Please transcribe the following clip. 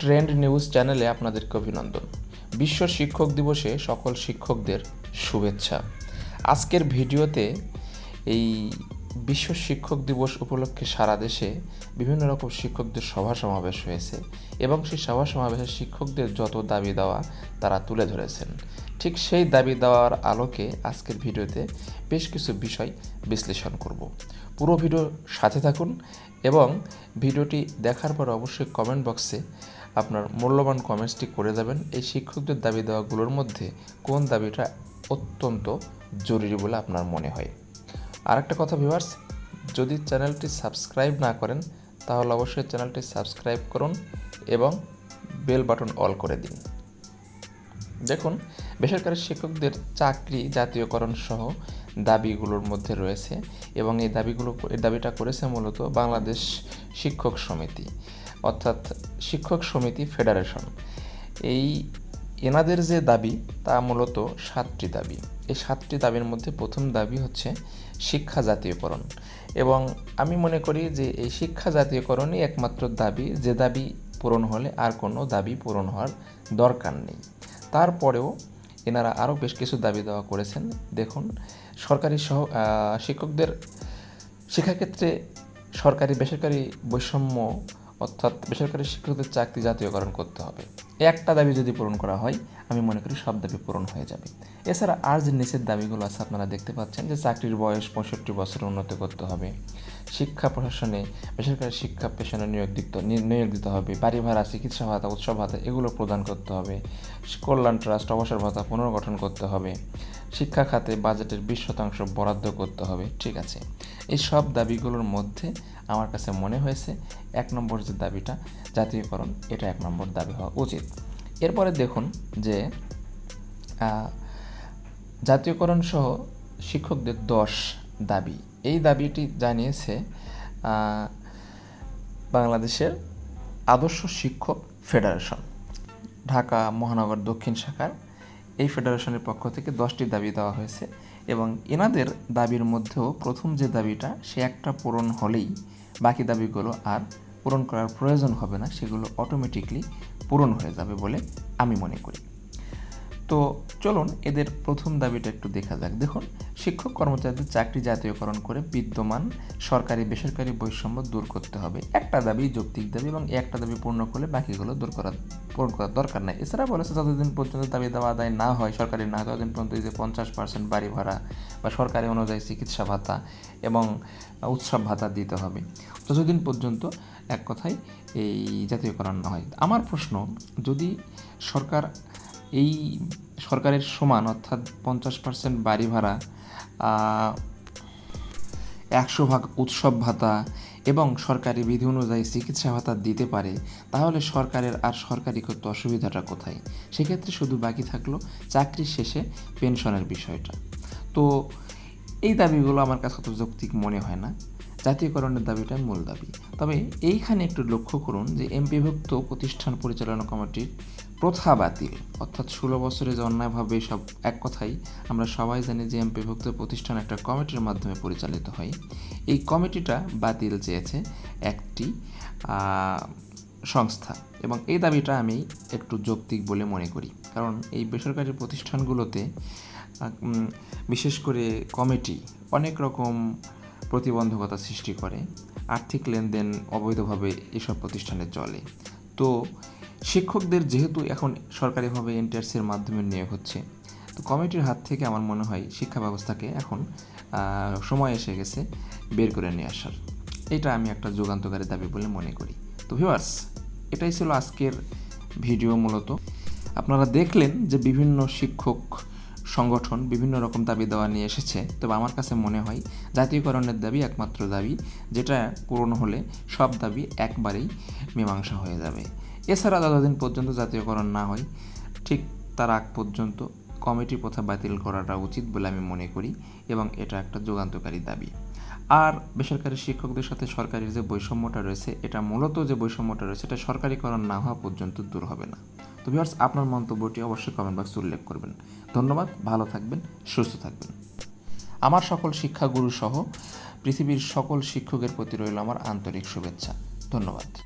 Trend news চ্যানেলে আপনাদেরকে অভিনন্দন। বিশ্ব শিক্ষক দিবসে সকল শিক্ষকদের শুভেচ্ছা। আজকের ভিডিওতে এই বিশ্ব শিক্ষক দিবস উপলক্ষে সারা দেশে বিভিন্ন রকম শিক্ষকদের সভা সমাবেশ হয়েছে এবং সেই সভা সমাবেশে শিক্ষকদের যত দাবি দেওয়া তারা তুলে ধরেছেন। ঠিক সেই দাবি দেওয়ার আলোকে আজকের ভিডিওতে বেশ কিছু বিষয় বিশ্লেষণ করব। পুরো ভিডিও সাথে থাকুন এবং ভিডিওটি দেখার পর অবশ্যই কমেন্ট বক্সে আপনার মূল্যবান কমেন্টসটি করে যাবেন এই শিক্ষকদের দাবি দেওয়াগুলোর মধ্যে কোন দাবিটা অত্যন্ত জরুরি বলে আপনার মনে হয়? আর একটা কথা ভিউয়ার্স, যদি চ্যানেলটি সাবস্ক্রাইব না করেন, তাহলে অবশ্যই চ্যানেলটি সাবস্ক্রাইব করুন এবং বেল বাটন অল করে দিন। দেখুন, বেসরকারি শিক্ষকদের চাকরি জাতীয়করণ সহ দাবিগুলোর মধ্যে রয়েছে এবং এই দাবিগুলো, এই দাবিটা করেছে মূলত বাংলাদেশ শিক্ষক সমিতি। অর্থাৎ শিক্ষক সমিতি ফেডারেশন। এই এনাদের যে দাবি, তা মূলত সাতটি দাবি। এই সাতটি দাবির মধ্যে প্রথম দাবি হচ্ছে শিক্ষা জাতীয়করণ। এবং আমি মনে করি যে এই শিক্ষা জাতীয়করণই একমাত্র দাবি, যে দাবি পূরণ হলে আর কোনো দাবি পূরণ হওয়ার দরকার নেই। তারপরেও এনারা আরও বেশ কিছু দাবি দেওয়া করেছেন। দেখুন, সরকারি সহ শিক্ষকদের শিক্ষাক্ষেত্রে সরকারি বেসরকারি বৈষম্য অর্থাৎ বেসরকারি শিক্ষকদের চাকরি জাতীয়করণ করতে হবে। একটা দাবি যদি পূরণ করা হয় আমি মনে করি সব দাবি পূরণ হয়ে যাবে। এছাড়া আর যে নিচের দাবিগুলো আছে, আপনারা দেখতে পাচ্ছেন যে চাকরির বয়স পঁয়ষট্টি বছর উন্নত করতে হবে। শিক্ষা প্রশাসনে, বেসরকারি শিক্ষা পেশনে নিয়োগ দিতে নিয়োগ দিতে হবে। বাড়ি ভাড়া, চিকিৎসা ভাতা, উৎসব ভাতা, এগুলো প্রদান করতে হবে। কল্যাণ ট্রাস্ট, অবসর ভাতা পুনর্গঠন করতে হবে। শিক্ষা খাতে বাজেটের বিশ শতাংশ বরাদ্দ করতে হবে। ঠিক আছে। এই সব দাবিগুলোর মধ্যে আমার কাছে মনে হয়েছে, এক নম্বর যে দাবিটা, জাতীয়করণ, এটা এক নম্বর দাবি হওয়া উচিত। এরপরে দেখুন যে জাতীয়করণ সহ শিক্ষকদের দশ দাবি। এই দাবিটি জানিয়েছে বাংলাদেশের আদর্শ শিক্ষক ফেডারেশন, ঢাকা মহানগর দক্ষিণ শাখার। এই ফেডারেশনের পক্ষ থেকে দশটি দাবি দেওয়া হয়েছে এবং এনাদের দাবির মধ্যেও প্রথম যে দাবিটা, সে একটা পূরণ হলেই বাকি দাবিগুলো আর পূরণ করার প্রয়োজন হবে না, সেগুলো অটোমেটিকলি পূরণ হয়ে যাবে বলে আমি মনে করি। তো চলুন এদের প্রথম দাবিটা একটু দেখা যাক। দেখুন, শিক্ষক কর্মচারীদের চাকরি জাতীয়করণ করে বিদ্যমান সরকারি বেসরকারি বৈষম্য দূর করতে হবে। একটা দাবি যৌক্তিক দাবি এবং একটা দাবি পূর্ণ করলে বাকিগুলো দূর করা পূরণ করার দরকার নাই। এছাড়া বলেছে, যতদিন পর্যন্ত দাবি দেওয়া আদায় না হয় সরকারি না হয়, ততদিন পর্যন্ত এই যে পঞ্চাশ পার্সেন্ট বাড়ি ভাড়া বা সরকারি অনুযায়ী চিকিৎসা ভাতা এবং উৎসব ভাতা দিতে হবে। ততদিন পর্যন্ত এক কথায় এই জাতীয়করণ না হয়। আমার প্রশ্ন, যদি সরকার এই সরকারের সমান অর্থাৎ পঞ্চাশ পার্সেন্ট বাড়ি ভাড়া একশো ভাগ উৎসব ভাতা এবং সরকারি বিধি অনুযায়ী চিকিৎসা ভাতা দিতে পারে, তাহলে সরকারের আর সরকারি করতে অসুবিধাটা কোথায়? সেক্ষেত্রে শুধু বাকি থাকল চাকরি শেষে পেনশনের বিষয়টা। তো এই দাবিগুলো আমার কাছে অত যৌক্তিক মনে হয় না। জাতীয়করণের দাবিটা মূল দাবি। তবে এইখানে একটু লক্ষ্য করুন যে এমপিভুক্ত প্রতিষ্ঠান পরিচালনা কমিটির প্রথা বাতিল। অর্থাৎ ষোলো বছরে যে অন্যায়ভাবে সব এক কথাই, আমরা সবাই জানি যে এমপিভুক্ত প্রতিষ্ঠান একটা কমিটির মাধ্যমে পরিচালিত হয়। এই কমিটিটা বাতিল চেয়েছে একটি সংস্থা। এবং এই দাবিটা আমি একটু যৌক্তিক বলে মনে করি। কারণ এই বেসরকারি প্রতিষ্ঠানগুলোতে বিশেষ করে কমিটি অনেক রকম প্রতিবন্ধকতা সৃষ্টি করে, আর্থিক লেনদেন অবৈধভাবে এসব প্রতিষ্ঠানে চলে। তো শিক্ষকদের যেহেতু এখন সরকারিভাবে এনটিআরসির মাধ্যমে নিয়োগ হচ্ছে, তো কমিটির হাত থেকে আমার মনে হয় শিক্ষা ব্যবস্থাকে এখন সময় এসে গেছে বের করে নিয়ে আসার। এটা আমি একটা যুগান্তকারী দাবি বলে মনে করি। তো ভিউয়ার্স, এটাই ছিল আজকের ভিডিও মূলত। আপনারা দেখলেন যে বিভিন্ন শিক্ষক সংগঠন বিভিন্ন রকম দাবি দেওয়া নিয়ে এসেছে। তবে আমার কাছে মনে হয় জাতীয়করণের দাবি একমাত্র দাবি, যেটা পূরণ হলে সব দাবি একবারেই মীমাংসা হয়ে যাবে। এছাড়া যতদিন পর্যন্ত জাতীয়করণ না হয়, ঠিক তার আগ পর্যন্ত কমিটি প্রথা বাতিল করাটা উচিত বলে আমি মনে করি এবং এটা একটা যুগান্তকারী দাবি। আর বেসরকারি শিক্ষকদের সাথে সরকারি যে বৈষম্যটা রয়েছে, এটা মূলত যে বৈষম্যটা রয়েছে, এটা সরকারিকরণ না হওয়া পর্যন্ত দূর হবে না। তো ভিউয়ার্স, আপনার মন্তব্যটি অবশ্যই কমেন্ট বক্সে উল্লেখ করবেন। ধন্যবাদ, ভালো থাকবেন, সুস্থ থাকবেন। আমার সকল শিক্ষাগুরু সহ পৃথিবীর সকল শিক্ষকের প্রতি রইল আমার আন্তরিক শুভেচ্ছা। ধন্যবাদ।